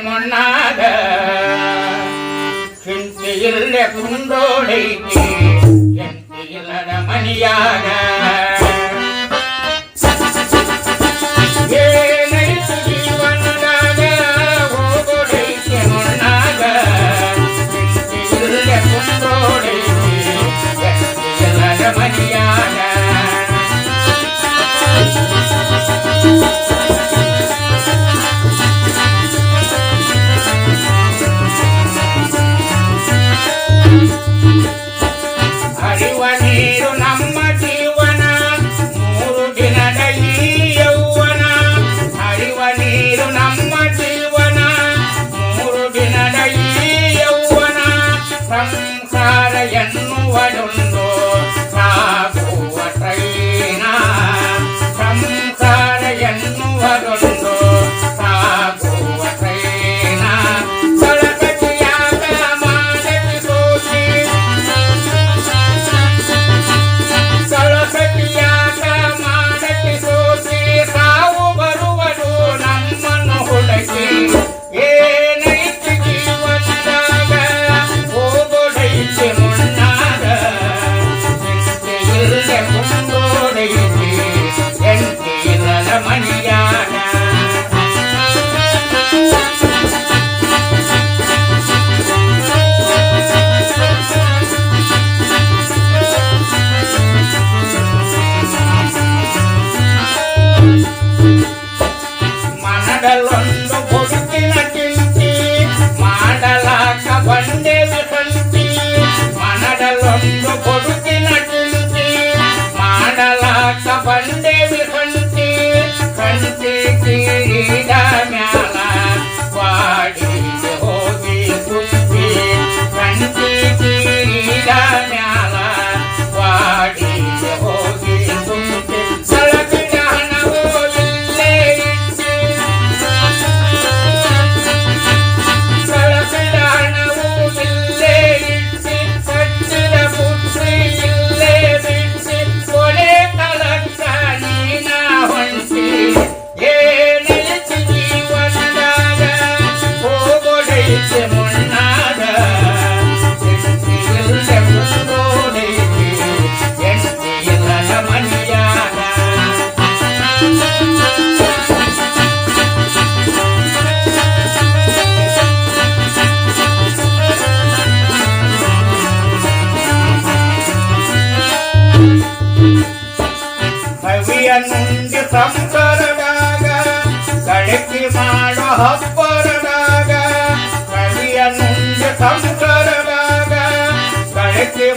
முன்னாக செந்தியில் குண்டோலை செந்தியில் மணியாக ಕಾಲುವ ನೀರು ನಮ್ಮ ಜೀವನ ಮೂರು ದಿನದ ಈ ಯೌವನ ಹರಿವ ನೀರು ನಮ್ಮ ಜೀವನ ಮೂರು ದಿನದ ಈ ಯೌವನ ಸಂಸಾರ ಎನ್ನುವುದುಂಡು ಸಾಗುವ ಟ್ರೈನ ಸಂಸಾರ ಎನ್ನುವುದುಂಡು money. ನಂದ ಸಂಬರನಾಗ ಗಳಿಕೆ ಮಾಡೋ ಹಬ್ಬರನಾಗ ಬಳಿಯ ನಂದ ಸಂಬರನಾಗ ಗಳಿಕೆ